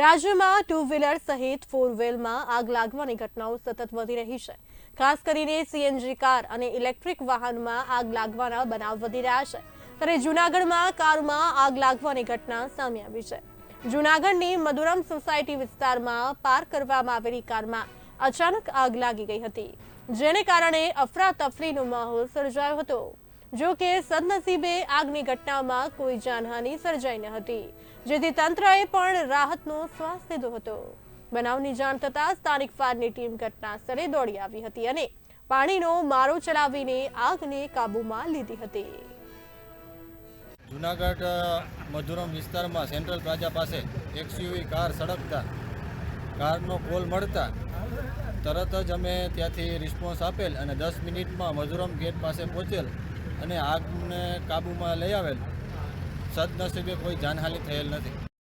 રાજ્યમાં two wheeler સહિત four વ્હીલમાં આગ લાગવાની ઘટનાઓ સતત વધી રહી છે. ખાસ કરીને સીએનજી કાર અને ઇલેક્ટ્રિક વાહનમાં આગ લાગવાના બનાવ વધી રહ્યા છે. ત્યારે જૂનાગઢમાં કારમાં આગ લાગવાની ઘટના સામે આવી છે. જૂનાગઢની મધુરમ સોસાયટી વિસ્તારમાં પાર્ક કરવામાં આવેલી કારમાં અચાનક આગ લાગી ગઈ હતી, જેને કારણે અફરાતફરીનો માહોલ સર્જાયો હતો. જો કે સદનસીબે આગની ઘટનામાં કોઈ જાનહાનિ સર્જાઈ ન હતી. જેથી તંત્રએ પણ રાહતનો શ્વાસ લીધો હતો. બનાવની જાણ થતાં સ્થાનિક ફાયરની ટીમ ઘટના સ્થળે દોડી આવી હતી અને પાણીનો મારો ચલાવીને આગને કાબૂમાં લીધી હતી. જુનાગઢ મધુરમ વિસ્તારમાં સેન્ટ્રલ પ્લાઝા પાસે એક્સયુવી કાર સળગતા કારનો કોલ મળતા તરત જ અમે ત્યાંથી રિસ્પોન્સ આપેલ અને દસ મિનિટમાં મધુરમ ગેટ પાસે પહોંચેલ અને આગને કાબૂમાં લઈ આવેલ. સદનસીબે કોઈ જાનહાનિ થયેલ નથી.